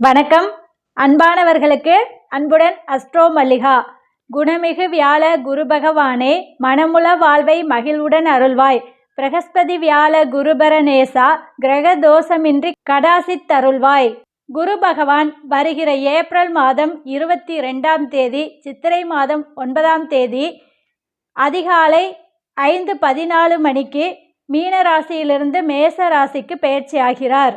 வணக்கம். அன்பானவர்களுக்கு அன்புடன் அஸ்ட்ரோ மல்லிகா. குணமிகு வியாழ குரு பகவானே மனமுள வாழ்வை மகிழ்வுடன் அருள்வாய். பிரகஸ்பதி வியாழ குருபரநேசா கிரக தோஷமின்றி கடாசித் தருள்வாய். குரு பகவான் வருகிற ஏப்ரல் மாதம் இருபத்தி ரெண்டாம் தேதி சித்திரை மாதம் ஒன்பதாம் தேதி அதிகாலை ஐந்து பதினாலு மணிக்கு மீனராசியிலிருந்து மேச ராசிக்கு பயிற்சியாகிறார்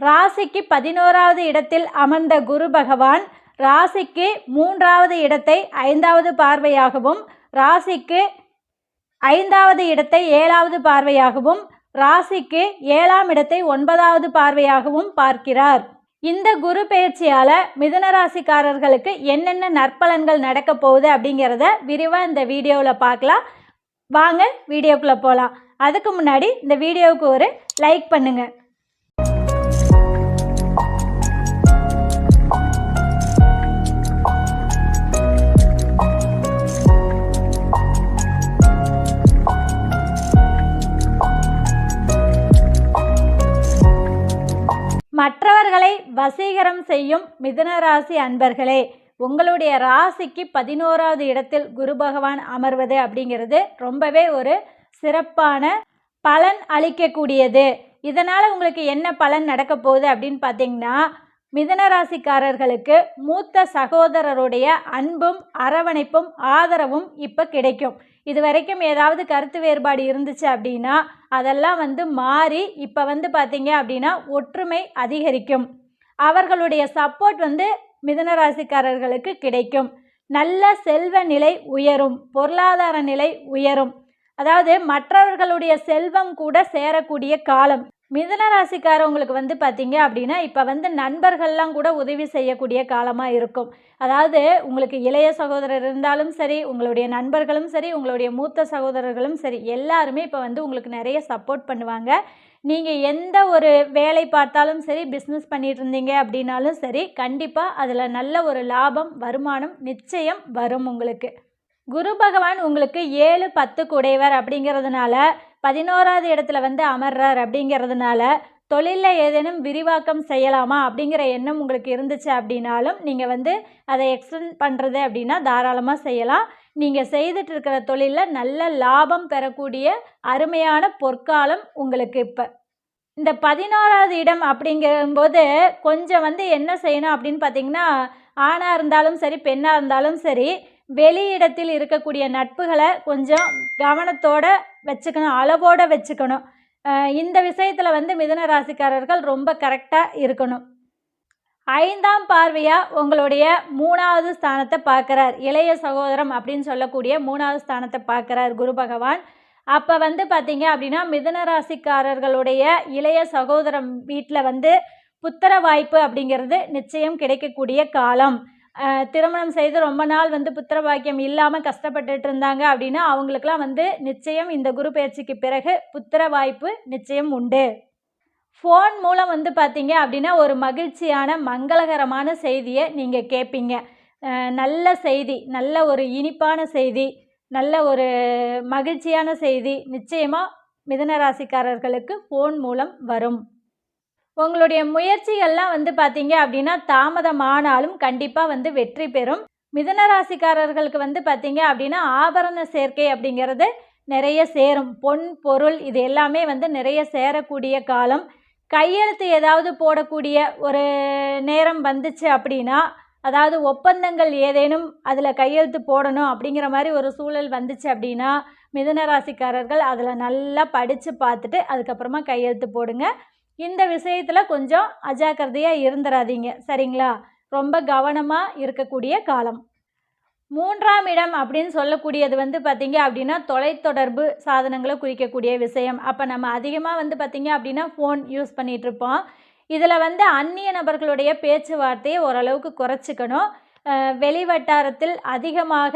ராசிக்கு பதினோராவது இடத்தில் அமர்ந்த குரு பகவான் ராசிக்கு மூன்றாவது இடத்தை ஐந்தாவது பார்வையாகவும் ராசிக்கு ஐந்தாவது இடத்தை ஏழாவது பார்வையாகவும் ராசிக்கு ஏழாம் இடத்தை ஒன்பதாவது பார்வையாகவும் பார்க்கிறார். இந்த குரு பயிற்சியால் மிதுன ராசிக்காரர்களுக்கு என்னென்ன நற்பலன்கள் நடக்க போகுது அப்படிங்கிறத விரிவாக இந்த வீடியோவில் பார்க்கலாம். வாங்க வீடியோக்குள்ளே போகலாம் அதுக்கு முன்னாடி இந்த வீடியோவுக்கு ஒரு லைக் பண்ணுங்கள் மற்றவர்களை வசீகரம் செய்யும் மிதுன ராசி அன்பர்களே உங்களுடைய ராசிக்கு பதினோராவது இடத்தில் குரு பகவான் அமர்வது அப்படிங்கிறது ரொம்பவே ஒரு சிறப்பான பலன் அளிக்கக்கூடியது. இதனால் உங்களுக்கு என்ன பலன் நடக்க போகுது அப்படின்னு பார்த்தீங்கன்னா மிதனராசிக்காரர்களுக்கு மூத்த சகோதரருடைய அன்பும் அரவணைப்பும் ஆதரவும் இப்போ கிடைக்கும். இது வரைக்கும் ஏதாவது கருத்து வேறுபாடு இருந்துச்சு அப்படின்னா அதெல்லாம் வந்து மாறி இப்போ வந்து பார்த்தீங்க அப்படின்னா ஒற்றுமை அதிகரிக்கும். அவர்களுடைய சப்போர்ட் வந்து மிதனராசிக்காரர்களுக்கு கிடைக்கும். நல்ல செல்வ நிலை உயரும் பொருளாதார நிலை உயரும். அதாவது மற்றவர்களுடைய செல்வம் கூட சேரக்கூடிய காலம். மிதுன ராசிக்காரவங்களுக்கு வந்து பார்த்தீங்க அப்படின்னா இப்போ வந்து நண்பர்கள்லாம் கூட உதவி செய்யக்கூடிய காலமாக இருக்கும். அதாவது உங்களுக்கு இளைய சகோதரர் இருந்தாலும் சரி உங்களுடைய நண்பர்களும் சரி உங்களுடைய மூத்த சகோதரர்களும் சரி எல்லாருமே இப்போ வந்து உங்களுக்கு நிறைய சப்போர்ட் பண்ணுவாங்க. நீங்கள் எந்த ஒரு வேலை பார்த்தாலும் சரி பிஸ்னஸ் பண்ணிட்டு இருந்தீங்க அப்படின்னாலும் சரி கண்டிப்பாக அதில் நல்ல ஒரு லாபம் வருமானம் நிச்சயம் வரும் உங்களுக்கு. குரு பகவான் உங்களுக்கு ஏழு பத்து குடைவர் அப்படிங்கிறதுனால பதினோராவது இடத்துல வந்து அமர்றார் அப்படிங்கிறதுனால தொழிலில் ஏதேனும் விரிவாக்கம் செய்யலாமா அப்படிங்கிற எண்ணம் உங்களுக்கு இருந்துச்சு அப்படின்னாலும் நீங்கள் வந்து அதை எக்ஸ்டெண்ட் பண்ணுறது அப்படின்னா தாராளமாக செய்யலாம். நீங்கள் செய்துட்டு இருக்கிற தொழிலில் நல்ல லாபம் பெறக்கூடிய அருமையான பொற்காலம் உங்களுக்கு இப்போ. இந்த பதினோராவது இடம் அப்படிங்கும்போது கொஞ்சம் வந்து என்ன செய்யணும் அப்படின்னு பார்த்தீங்கன்னா ஆணாக இருந்தாலும் சரி பெண்ணாக இருந்தாலும் சரி வெளியிடத்தில் இருக்கக்கூடிய நட்புகளை கொஞ்சம் கவனத்தோட வச்சுக்கணும் அளவோடு வச்சுக்கணும். இந்த விஷயத்தில் வந்து மிதுன ராசிக்காரர்கள் ரொம்ப கரெக்டாக இருக்கணும். ஐந்தாம் பார்வையாக உங்களுடைய மூணாவது ஸ்தானத்தை பார்க்குறார். இளைய சகோதரம் அப்படின்னு சொல்லக்கூடிய மூணாவது ஸ்தானத்தை பார்க்குறார் குரு பகவான். அப்போ வந்து பார்த்தீங்க அப்படின்னா மிதுன ராசிக்காரர்களுடைய இளைய சகோதரம் வீட்டில் வந்து புத்திர வாய்ப்பு அப்படிங்கிறது நிச்சயம் கிடைக்கக்கூடிய காலம். திருமணம் செய்து ரொம்ப நாள் வந்து புத்திர பாக்கியம் இல்லாமல் கஷ்டப்பட்டுட்டு இருந்தாங்க அப்படின்னா அவங்களுக்கெல்லாம் வந்து நிச்சயம் இந்த குரு பயிற்சிக்கு பிறகு புத்திர வாய்ப்பு நிச்சயம் உண்டு. ஃபோன் மூலம் வந்து பார்த்தீங்க அப்படின்னா ஒரு மகிழ்ச்சியான மங்களகரமான செய்தியை நீங்கள் கேட்பீங்க நல்ல செய்தி நல்ல ஒரு இனிப்பான செய்தி நல்ல ஒரு மகிழ்ச்சியான செய்தி நிச்சயமாக மிதன ராசிக்காரர்களுக்கு ஃபோன் மூலம் வரும். உங்களுடைய முயற்சிகள்லாம் வந்து பார்த்தீங்க அப்படின்னா தாமதமானாலும் கண்டிப்பாக வந்து வெற்றி பெறும். மிதன ராசிக்காரர்களுக்கு வந்து பார்த்தீங்க அப்படின்னா ஆபரண சேர்க்கை அப்படிங்கிறது நிறைய சேரும். பொன் பொருள் இது எல்லாமே வந்து நிறைய சேரக்கூடிய காலம். கையெழுத்து ஏதாவது போடக்கூடிய ஒரு நேரம் வந்துச்சு அப்படின்னா அதாவது ஒப்பந்தங்கள் ஏதேனும் அதில் கையெழுத்து போடணும் அப்படிங்கிற மாதிரி ஒரு சூழல் வந்துச்சு அப்படின்னா மிதன ராசிக்காரர்கள் அதில் நல்லா படித்து பார்த்துட்டு அதுக்கப்புறமா கையெழுத்து போடுங்க. இந்த விஷயத்தில் கொஞ்சம் அஜாக்கிரதையாக இருந்துடாதீங்க சரிங்களா? ரொம்ப கவனமாக இருக்கக்கூடிய காலம். மூன்றாம் இடம் அப்படின்னு சொல்லக்கூடியது வந்து பார்த்திங்க அப்படின்னா தொலைத்தொடர்பு சாதனங்களை குறிக்கக்கூடிய விஷயம். அப்போ நம்ம அதிகமாக வந்து பார்த்திங்க அப்படின்னா ஃபோன் யூஸ் பண்ணிகிட்ருப்போம் இதில் வந்து அந்நிய நபர்களுடைய பேச்சுவார்த்தையை ஓரளவுக்கு குறைச்சிக்கணும். வெளி வட்டாரத்தில் அதிகமாக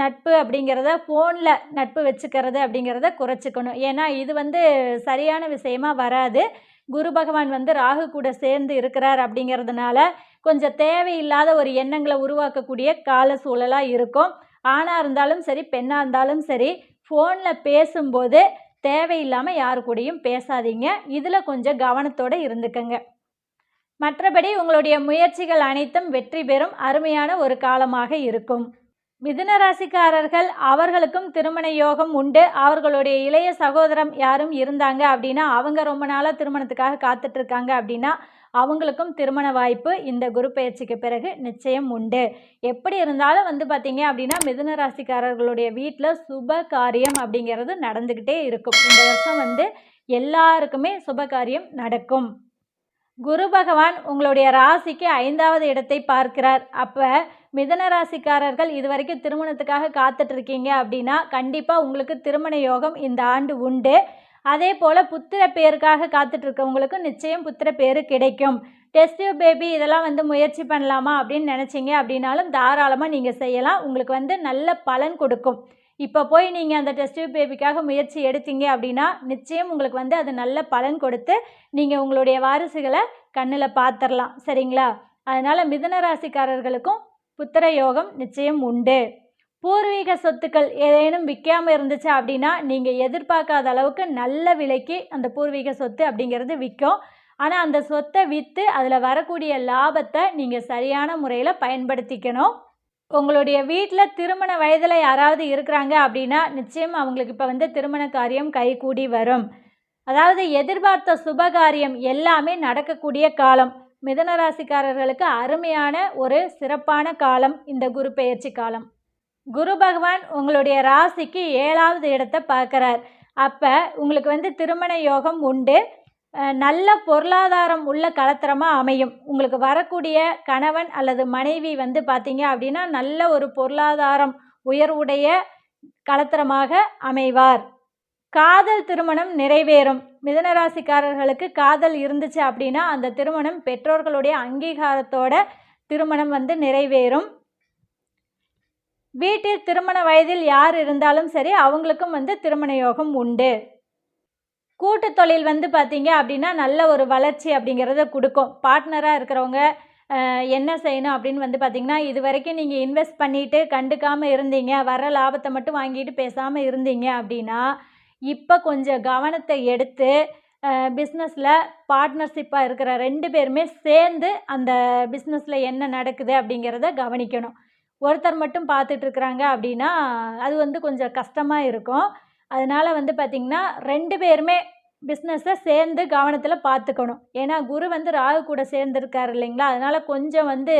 நட்பு அப்படிங்கிறத ஃபோனில் நட்பு வச்சுக்கிறது அப்படிங்கிறத குறைச்சிக்கணும். ஏன்னா இது வந்து சரியான விஷயமா வராது. குரு பகவான் வந்து ராகு கூட சேர்ந்து இருக்கிறார் அப்படிங்கிறதுனால கொஞ்சம் தேவையில்லாத ஒரு எண்ணங்களை உருவாக்கக்கூடிய கால சூழலாக இருக்கும். ஆணாக இருந்தாலும் சரி பெண்ணாக இருந்தாலும் சரி ஃபோனில் பேசும்போது தேவையில்லாமல் யாரு கூடயும் பேசாதீங்க. இதில் கொஞ்சம் கவனத்தோடு இருந்துக்கங்க. மற்றபடி உங்களுடைய முயற்சிகள் அனைத்தும் வெற்றி பெறும் அருமையான ஒரு காலமாக இருக்கும். மிதுன ராசிக்காரர்கள் அவர்களுக்கும் திருமண யோகம் உண்டு. அவர்களுடைய இளைய சகோதரம் யாரும் இருந்தாங்க அப்படின்னா அவங்க ரொம்ப நாளாக திருமணத்துக்காக காத்துட்டு இருக்காங்க அப்படின்னா அவங்களுக்கும் திருமண வாய்ப்பு இந்த குரு பயிற்சிக்கு பிறகு நிச்சயம் உண்டு. எப்படி இருந்தாலும் வந்து பார்த்தீங்க அப்படின்னா மிதுன ராசிக்காரர்களுடைய வீட்டில் சுப காரியம் அப்படிங்கிறது நடந்துக்கிட்டே இருக்கும். இந்த வருஷம் வந்து எல்லாருக்குமே சுப காரியம் நடக்கும். குரு பகவான் உங்களுடைய ராசிக்கு ஐந்தாவது இடத்தை பார்க்கிறார். அப்போ மிதன ராசிக்காரர்கள் இது வரைக்கும் திருமணத்துக்காக காத்துட்டு இருக்கீங்க அப்படின்னா கண்டிப்பாக உங்களுக்கு திருமண யோகம் இந்த ஆண்டு உண்டு. அதே போல் புத்திர பேருக்காக காத்துட்டு இருக்கவங்களுக்கு நிச்சயம் புத்திர பேர் கிடைக்கும். டெஸ்ட் பேபி இதெல்லாம் வந்து முயற்சி பண்ணலாமா அப்படின்னு நினச்சிங்க அப்படின்னாலும் தாராளமாக நீங்கள் செய்யலாம். உங்களுக்கு வந்து நல்ல பலன் கொடுக்கும். இப்போ போய் நீங்கள் அந்த டெஸ்ட் பேபிக்காக முயற்சி எடுத்தீங்க அப்படின்னா நிச்சயம் உங்களுக்கு வந்து அது நல்ல பலன் கொடுத்து நீங்கள் உங்களுடைய வாரிசுகளை கண்ணில் பார்த்துடலாம் சரிங்களா? அதனால் மிதன ராசிக்காரர்களுக்கும் புத்திர யோகம் நிச்சயம் உண்டு. பூர்வீக சொத்துக்கள் ஏதேனும் விற்காமல் இருந்துச்சு அப்படின்னா நீங்கள் எதிர்பார்க்காத அளவுக்கு நல்ல விலைக்கு அந்த பூர்வீக சொத்து அப்படிங்கிறது விற்கும். ஆனால் அந்த சொத்தை விற்று அதில் வரக்கூடிய லாபத்தை நீங்கள் சரியான முறையில் பயன்படுத்திக்கணும். உங்களுடைய வீட்டில் திருமண வயதில் யாராவது இருக்கிறாங்க அப்படின்னா நிச்சயம் அவங்களுக்கு இப்போ வந்து திருமண காரியம் கைகூடி வரும். அதாவது எதிர்பார்த்த சுபகாரியம் எல்லாமே நடக்கக்கூடிய காலம். மிதன ராசிக்காரர்களுக்கு அருமையான ஒரு சிறப்பான காலம் இந்த குரு பெயர்ச்சி காலம். குரு பகவான் உங்களுடைய ராசிக்கு ஏழாவது இடத்தை பார்க்குறார். அப்போ உங்களுக்கு வந்து திருமண யோகம் உண்டு. நல்ல பொருளாதாரம் உள்ள கலத்திரமாக அமையும். உங்களுக்கு வரக்கூடிய கணவன் அல்லது மனைவி வந்து பார்த்தீங்க அப்படின்னா நல்ல ஒரு பொருளாதாரம் உயர்வுடைய கலத்திரமாக அமைவார். காதல் திருமணம் நிறைவேறும். மிதனராசிக்காரர்களுக்கு காதல் இருந்துச்சு அப்படின்னா அந்த திருமணம் பெற்றோர்களுடைய அங்கீகாரத்தோட திருமணம் வந்து நிறைவேறும். வீட்டில் திருமண வயதில் யார் இருந்தாலும் சரி அவங்களுக்கும் வந்து திருமண யோகம் உண்டு. கூட்டு தொழில் வந்து பார்த்தீங்க அப்படின்னா நல்ல ஒரு வளர்ச்சி அப்படிங்கிறத கொடுக்கும். பார்ட்னராக இருக்கிறவங்க என்ன செய்யணும் அப்படின்னு வந்து பார்த்தீங்கன்னா இது வரைக்கும் நீங்கள் இன்வெஸ்ட் பண்ணிவிட்டு கண்டுக்காமல் இருந்தீங்க வர லாபத்தை மட்டும் வாங்கிட்டு பேசாமல் இருந்தீங்க அப்படின்னா இப்போ கொஞ்சம் கவனத்தை எடுத்து பிஸ்னஸில் பார்ட்னர்ஷிப்பாக இருக்கிற ரெண்டு பேருமே சேர்ந்து அந்த பிஸ்னஸில் என்ன நடக்குது அப்படிங்கிறத கவனிக்கணும். ஒருத்தர் மட்டும் பார்த்துட்டு இருக்கிறாங்க அப்படின்னா அது வந்து கொஞ்சம் கஷ்டமாக இருக்கும். அதனால் வந்து பார்த்திங்கன்னா ரெண்டு பேருமே பிஸ்னஸை சேர்ந்து கவனத்தில் பார்த்துக்கணும். ஏன்னா குரு வந்து ராகு கூட சேர்ந்துருக்காரு இல்லைங்களா? அதனால் கொஞ்சம் வந்து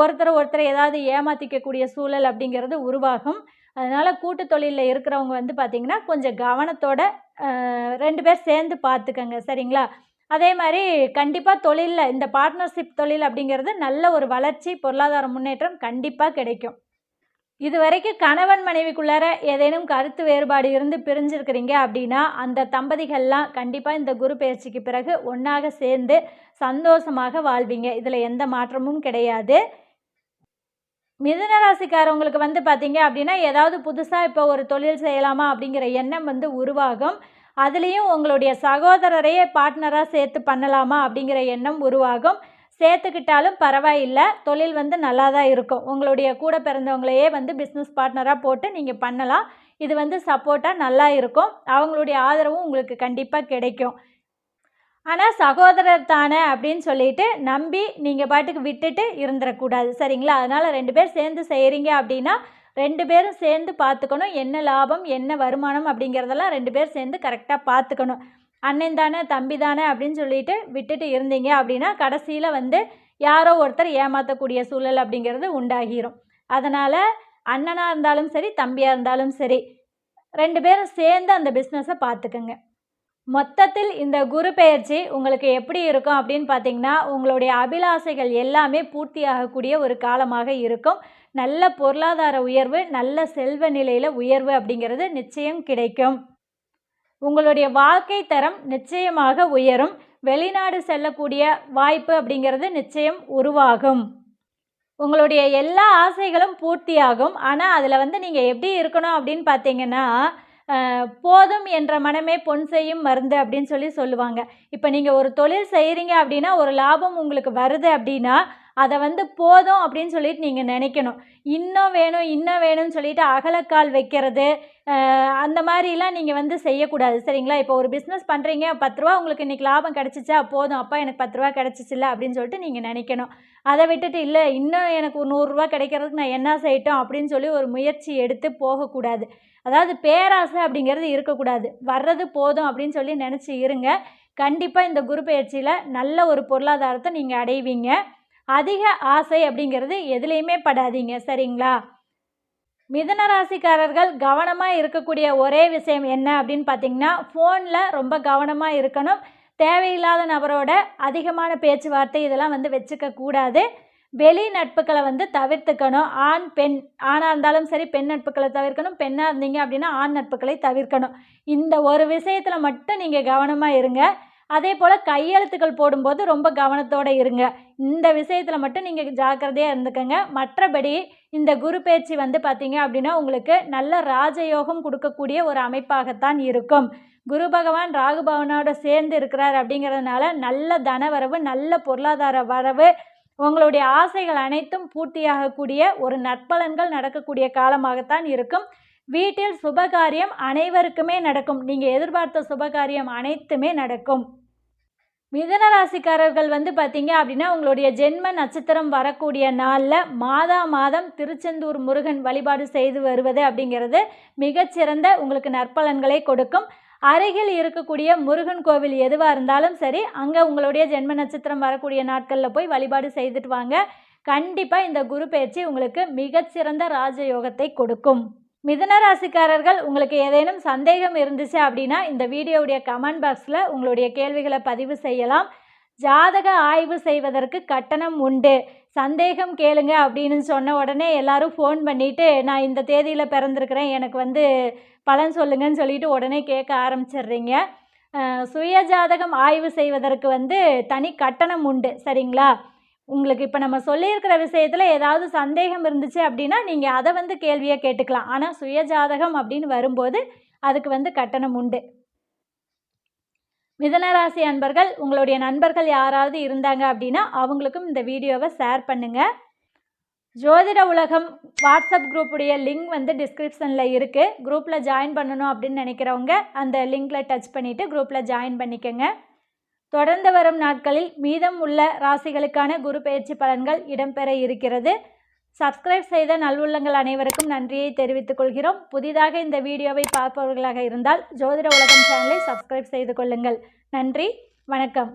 ஒருத்தரை ஒருத்தரை ஏதாவது ஏமாற்றிக்கக்கூடிய சூழல் அப்படிங்கிறது உருவாகும். அதனால் கூட்டு தொழிலில் இருக்கிறவங்க வந்து பார்த்திங்கன்னா கொஞ்சம் கவனத்தோட ரெண்டு பேர் சேர்ந்து பார்த்துக்கங்க சரிங்களா? அதே மாதிரி கண்டிப்பாக தொழிலில் இந்த பார்ட்னர்ஷிப் தொழில் அப்படிங்கிறது நல்ல ஒரு வளர்ச்சி பொருளாதார முன்னேற்றம் கண்டிப்பாக கிடைக்கும். இது வரைக்கும் கணவன் மனைவிக்குள்ளார ஏதேனும் கருத்து வேறுபாடு இருந்து பிரிஞ்சிருக்கிறீங்க அப்படின்னா அந்த தம்பதிகள்லாம் கண்டிப்பாக இந்த குரு பயிற்சிக்கு பிறகு ஒன்றாக சேர்ந்து சந்தோஷமாக வாழ்வீங்க. இதில் எந்த மாற்றமும் கிடையாது. மிதுன ராசிக்காரவங்களுக்கு வந்து பார்த்தீங்க அப்படின்னா ஏதாவது புதுசாக இப்போ ஒரு தொழில் செய்யலாமா அப்படிங்கிற எண்ணம் வந்து உருவாகும். அதுலேயும் உங்களுடைய சகோதரரையே பார்ட்னராக சேர்த்து பண்ணலாமா அப்படிங்கிற எண்ணம் உருவாகும். சேர்த்துக்கிட்டாலும் பரவாயில்லை தொழில் வந்து நல்லா தான் இருக்கும். உங்களுடைய கூட பிறந்தவங்களையே வந்து பிஸ்னஸ் பார்ட்னராக போட்டு நீங்கள் பண்ணலாம். இது வந்து சப்போர்ட்டாக நல்லா இருக்கும். அவங்களுடைய ஆதரவும் உங்களுக்கு கண்டிப்பாக கிடைக்கும். ஆனால் சகோதரர் தானே அப்படின்னு சொல்லிட்டு நம்பி நீங்கள் பாட்டுக்கு விட்டுட்டு இருந்துடக்கூடாது சரிங்களா? அதனால் ரெண்டு பேர் சேர்ந்து செய்கிறீங்க அப்படின்னா ரெண்டு பேரும் சேர்ந்து பார்த்துக்கணும் என்ன லாபம் என்ன வருமானம் அப்படிங்கிறதெல்லாம் ரெண்டு பேர் சேர்ந்து கரெக்டாக பார்த்துக்கணும் அண்ணன் தானே தம்பி தானே அப்படின்னு சொல்லிட்டு விட்டுட்டு இருந்தீங்க அப்படின்னா கடைசியில் வந்து யாரோ ஒருத்தர் ஏமாற்றக்கூடிய சூழல் அப்படிங்கிறது உண்டாகிரும். அதனால் அண்ணனாக இருந்தாலும் சரி தம்பியாக இருந்தாலும் சரி ரெண்டு பேரும் சேர்ந்து அந்த பிஸ்னஸை பார்த்துக்கங்க மொத்தத்தில் இந்த குரு பெயர்ச்சி உங்களுக்கு எப்படி இருக்கும் அப்படின்னு பார்த்தீங்கன்னா உங்களுடைய அபிலாசைகள் எல்லாமே பூர்த்தியாகக்கூடிய ஒரு காலமாக இருக்கும். நல்ல பொருளாதார உயர்வு நல்ல செல்வ நிலையில் உயர்வு அப்படிங்கிறது நிச்சயம் கிடைக்கும். உங்களுடைய வாழ்க்கை தரம் நிச்சயமாக உயரும். வெளிநாடு செல்லக்கூடிய வாய்ப்பு அப்படிங்கிறது நிச்சயம் உருவாகும். உங்களுடைய எல்லா ஆசைகளும் பூர்த்தியாகும். ஆனால் அதில் வந்து நீங்கள் எப்படி இருக்கணும் அப்படின்னு பார்த்தீங்கன்னா போதும் என்ற மனமே பொன் செய்யும் மருந்து அப்படின்னு சொல்லி சொல்லுவாங்க. இப்போ நீங்கள் ஒரு தொழில் செய்கிறீங்க அப்படின்னா ஒரு லாபம் உங்களுக்கு வருது அப்படின்னா அதை வந்து போதும் அப்படின்னு சொல்லிட்டு நீங்கள் நினைக்கணும். இன்னும் வேணும் இன்னும் வேணும்னு சொல்லிட்டு அகலக்கால் வைக்கிறது அந்த மாதிரிலாம் நீங்கள் வந்து செய்யக்கூடாது சரிங்களா? இப்போ ஒரு பிஸ்னஸ் பண்ணுறீங்க பத்து ரூபா உங்களுக்கு இன்றைக்கி லாபம் கிடச்சிச்சா போதும் அப்பா எனக்கு பத்து ரூபா கிடச்சிச்சில்ல அப்படின்னு சொல்லிட்டு நீங்கள் நினைக்கணும். அதை விட்டுட்டு இல்லை இன்னும் எனக்கு ஒரு நூறுரூவா கிடைக்கிறதுக்கு நான் என்ன செய்யட்டும் அப்படின்னு சொல்லி ஒரு முயற்சி எடுத்து போகக்கூடாது. அதாவது பேராசை அப்படிங்கிறது இருக்கக்கூடாது. வர்றது போதும் அப்படின்னு சொல்லி நினச்சி இருங்க. கண்டிப்பாக இந்த குரு பயிற்சியில் நல்ல ஒரு பொருளாதாரத்தை நீங்கள் அடைவீங்க. அதிக ஆசை அப்படிங்கிறது எதுலேயுமே படாதீங்க சரிங்களா? மிதன ராசிக்காரர்கள் கவனமாக இருக்கக்கூடிய ஒரே விஷயம் என்ன அப்படின்னு பார்த்தீங்கன்னா ஃபோனில் ரொம்ப கவனமாக இருக்கணும். தேவையில்லாத நபரோட அதிகமான பேச்சுவார்த்தை இதெல்லாம் வந்து வச்சுக்க கூடாது. வெளி நட்புகளை வந்து தவிர்த்துக்கணும். ஆண் பெண் ஆணாக இருந்தாலும் சரி பெண் நட்புகளை தவிர்க்கணும். பெண்ணாக இருந்தீங்க அப்படின்னா ஆண் நட்புகளை தவிர்க்கணும். இந்த ஒரு விஷயத்தில் மட்டும் நீங்கள் கவனமாக இருங்க. அதே போல் கையெழுத்துக்கள் போடும்போது ரொம்ப கவனத்தோடு இருங்க. இந்த விஷயத்தில் மட்டும் நீங்கள் ஜாக்கிரதையாக இருந்துக்கோங்க. மற்றபடி இந்த குரு பேச்சு வந்து பார்த்தீங்க அப்படின்னா உங்களுக்கு நல்ல ராஜயோகம் கொடுக்கக்கூடிய ஒரு அமைப்பாகத்தான் இருக்கும். குரு பகவான் ராகு பவனோட சேர்ந்து இருக்கிறார் அப்படிங்கிறதுனால நல்ல தனவரவு நல்ல பொருளாதார வரவு உங்களுடைய ஆசைகள் அனைத்தும் பூர்த்தியாகக்கூடிய ஒரு நற்பலன்கள் நடக்கக்கூடிய காலமாகத்தான் இருக்கும். வீட்டில் சுபகாரியம் அனைவருக்குமே நடக்கும். நீங்கள் எதிர்பார்த்த சுபகாரியம் அனைத்துமே நடக்கும். மிதன ராசிக்காரர்கள் வந்து பார்த்தீங்க அப்படின்னா உங்களுடைய ஜென்ம நட்சத்திரம் வரக்கூடிய நாளில் மாதா மாதம் திருச்செந்தூர் முருகன் வழிபாடு செய்து வருவது அப்படிங்கிறது மிகச்சிறந்த உங்களுக்கு நற்பலன்களை கொடுக்கும். அருகில் இருக்கக்கூடிய முருகன் கோவில் எதுவாக இருந்தாலும் சரி அங்கே உங்களுடைய ஜென்ம நட்சத்திரம் வரக்கூடிய நாட்களில் போய் வழிபாடு செய்துட்டு வாங்க. கண்டிப்பாக இந்த குரு பயிற்சி உங்களுக்கு மிகச்சிறந்த ராஜயோகத்தை கொடுக்கும். மிதன ராசிக்காரர்கள் உங்களுக்கு ஏதேனும் சந்தேகம் இருந்துச்சு அப்படின்னா இந்த வீடியோவுடைய கமெண்ட் பாக்ஸில் உங்களுடைய கேள்விகளை பதிவு செய்யலாம். ஜாதக ஆய்வு செய்வதற்கு கட்டணம் உண்டு. சந்தேகம் கேளுங்க அப்படின்னு சொன்ன உடனே எல்லாரும் ஃபோன் பண்ணிவிட்டு நான் இந்த தேதியில் பிறந்திருக்கிறேன். எனக்கு வந்து பலன் சொல்லுங்கன்னு சொல்லிட்டு உடனே கேட்க ஆரம்பிச்சிடுறீங்க. சுய ஜாதகம் ஆய்வு செய்வதற்கு வந்து தனி கட்டணம் உண்டு. சரிங்களா? உங்களுக்கு இப்போ நம்ம சொல்லியிருக்கிற விஷயத்தில் ஏதாவது சந்தேகம் இருந்துச்சு அப்படின்னா நீங்கள் அதை வந்து கேள்வியாக கேட்டுக்கலாம். ஆனால் சுயஜாதகம் அப்படின்னு வரும்போது அதுக்கு வந்து கட்டணம் உண்டு. மிதனராசி அன்பர்கள் உங்களுடைய நண்பர்கள் யாராவது இருந்தாங்க அப்படின்னா அவங்களுக்கும் இந்த வீடியோவை ஷேர் பண்ணுங்கள் ஜோதிட உலகம் வாட்ஸ்அப் குரூப்புடைய லிங்க் வந்து டிஸ்கிரிப்ஷனில் இருக்குது குரூப்பில் ஜாயின் பண்ணணும் அப்படின்னு நினைக்கிறவங்க அந்த லிங்கில் டச் பண்ணிவிட்டு குரூப்பில் ஜாயின் பண்ணிக்கோங்க. தொடர்ந்து வரும் நாட்களில் மீதம் உள்ள ராசிகளுக்கான குரு பயிற்சி பலன்கள் இடம்பெற இருக்கிறது. சப்ஸ்கிரைப் செய்த நல்வுள்ளங்கள் அனைவருக்கும் நன்றியை தெரிவித்துக் கொள்கிறோம். புதிதாக இந்த வீடியோவை பார்ப்பவர்களாக இருந்தால் ஜோதிட உலகம் சேனலை சப்ஸ்கிரைப் செய்து கொள்ளுங்கள். நன்றி. வணக்கம்.